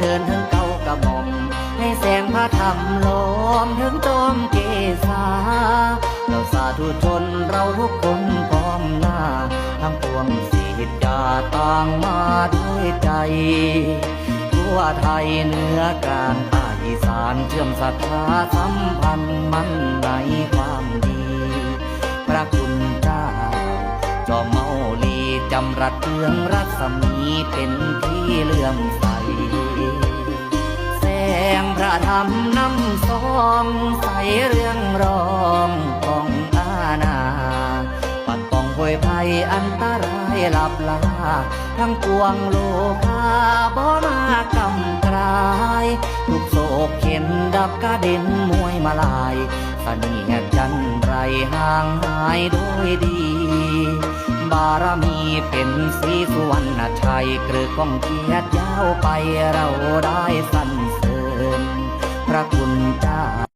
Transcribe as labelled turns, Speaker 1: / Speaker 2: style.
Speaker 1: เดินทั้งเก่ากระหม่อม ให้แสงพระธรรมล้อมถึงจอมเกศาเราสาธุชนเราทุกคนพร้อมหน้า ทั้งปวงสีทธาต่างมาด้วยใจ ทั่วไทยเนื้อกลางใต้อีสานเชื่อมศรัทธาสัมพันธ์มั่นในความดี พระคุณเจ้าจอมเมาลีจำรัดเรื่องรัศมีเป็นที่เลื่อมใส งพระธรรมนำสองใสเรื่องรองของอาณาปัดป้องโวยภัยอันตรายหลับลา ทั้งปวงโลกาบ่มากำกลาย ทุกโศกเข็นดับกระเด็นมวยมาลายเสนียดจันไรห่างหายโดยดี บารมีเป็นสีสุวรรณชัยเกลือกองเกียรติยาวไปเราได้สร ระคุณเจ้า